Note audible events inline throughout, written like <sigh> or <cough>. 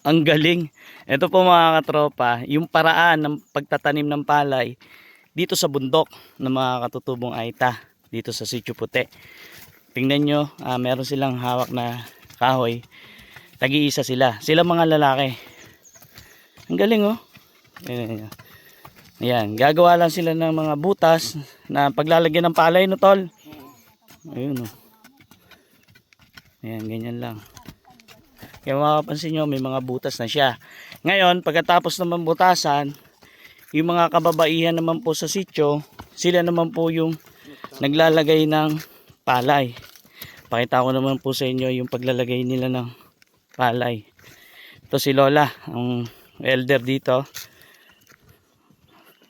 Ang galing. Ito po mga katropa, yung paraan ng pagtatanim ng palay dito sa bundok ng mga katutubong Aita, dito sa Sitio Puti. Tingnan nyo, ah, meron silang hawak na kahoy. Tagi-isa sila. Sila mga lalaki. Ang galing oh. Ayan. Ayan, gagawa lang sila ng mga butas na paglalagyan ng palay no tol. Ayun oh. Ayan, ganyan lang. Kaya makapansin nyo, may mga butas na siya. Ngayon, pagkatapos naman butasan, yung mga kababaihan naman po sa sityo, sila naman po yung naglalagay ng palay. Pakita ko naman po sa inyo yung paglalagay nila ng palay. Ito si Lola, ang elder dito.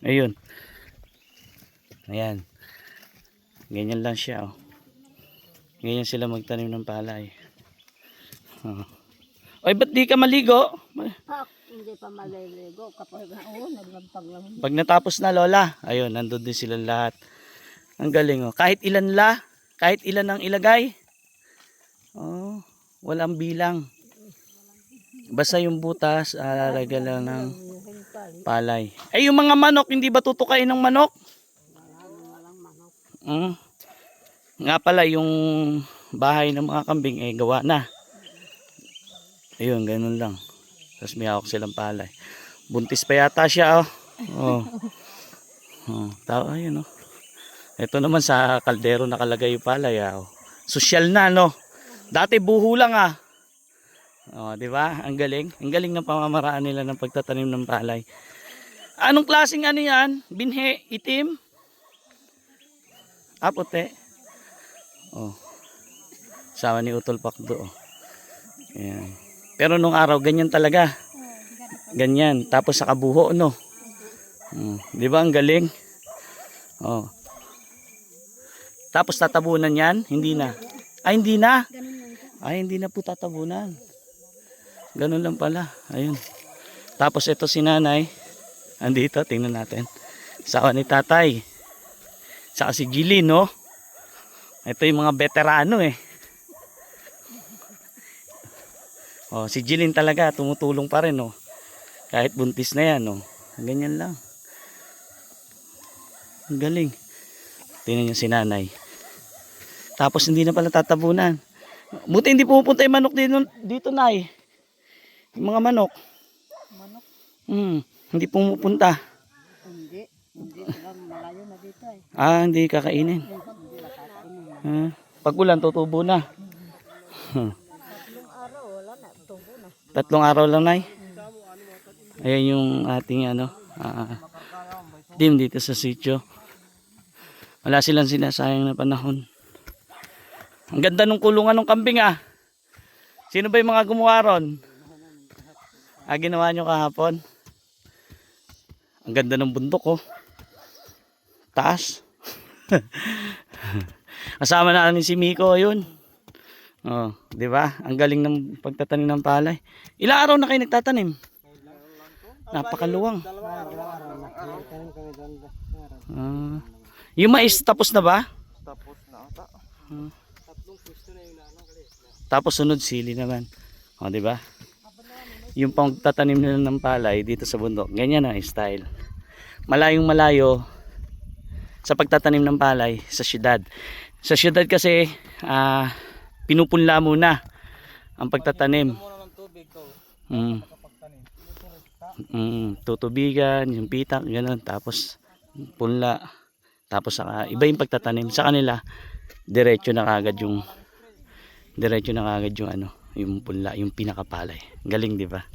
Ayun. Ayan. Ganyan lang siya. Oh. Ganyan sila magtanim ng palay. Oh. <laughs> Oy, ba't di ka maligo? Ah, hindi pa maliligo kapag oo, naglampag lang. Pag natapos na lola, ayun, nandun din silang lahat. Ang galing oh. Kahit ilan la, kahit ilan ang ilagay. Oh, walang bilang. Basta yung butas, alalagyan lang ng palay. Eh, yung mga manok, hindi ba tutukain ng manok? Mm. Nga pala, yung bahay ng mga kambing, eh, gawa na. Ayun, ganun lang. Tapos may hawak silang palay. Buntis pa yata siya, oh. Oh. Oh, tao, ayun, oh. Ito naman sa kaldero nakalagay yung palay, ah. Oh. Sosyal na, no? Dati buho lang, ah. Oh, di ba? Ang galing. Ang galing ng pamamaraan nila ng pagtatanim ng palay. Anong klaseng ano yan? Binhe, itim? Ah, puti. Oh. Sama ni Utol Pakdo, oh. Ayan. Pero nung araw, ganyan talaga. Ganyan. Tapos sa kabuho, no? Hmm. Di ba ang galing? Oh. Tapos tatabunan yan? Hindi na. Ay, hindi na. Ay, hindi na po tatabunan. Ganun lang pala. Ayun. Tapos ito si nanay. Andito, tingnan natin. Sawa ni tatay. Saka si Gilly, no? Ito yung mga veterano eh. Oh, si Jilin talaga tumutulong pa rin, oh. Kahit buntis na 'yan, oh. Ganyan lang. Ang galing. Tingnan niyo si nanay. Tapos hindi na pala tatabunan. Buti hindi pumupunta yung manok dito, dito nay. Yung mga manok. Manok? Hmm, hindi pumupunta. Hindi. Hindi lang malayo na dito eh. Ah, hindi kakainin. Ah, pag ulan, tutubo na. Hmm. Tatlong araw, wala na. Tubo na. Tatlong araw lang, Nay. Ayan yung ating ano, ah, team dito sa sitio. Wala silang sinasayang na panahon. Ang ganda ng kulungan ng kambing ah. Sino ba yung mga gumawa ron? Ah, ginawa nyo kahapon? Ang ganda ng bundok oh. Taas. <laughs> Kasama na ni si Miko yun. Oh, 'di ba? Ang galing ng pagtatanim ng palay. Ilang araw na kayo nagtatanim? Napakaluwang. Ah. yung mais tapos na ba? Tapos na ata. Tapos sunod sili naman. O, di ba? Yung pagtatanim nila ng palay dito sa bundok, ganyan ang style. Malayong malayo sa pagtatanim ng palay sa syudad. Sa syudad kasi, ah, pinupunla muna ang pagtatanim. To. Mm. Mm, tutubigan, yung pitak, ganun. Tapos punla. Tapos saka, iba yung pagtatanim. Sa kanila, diretso na kagad yung diretso na kagad yung ano, yung punla, yung pinakapalay. Galing, di ba?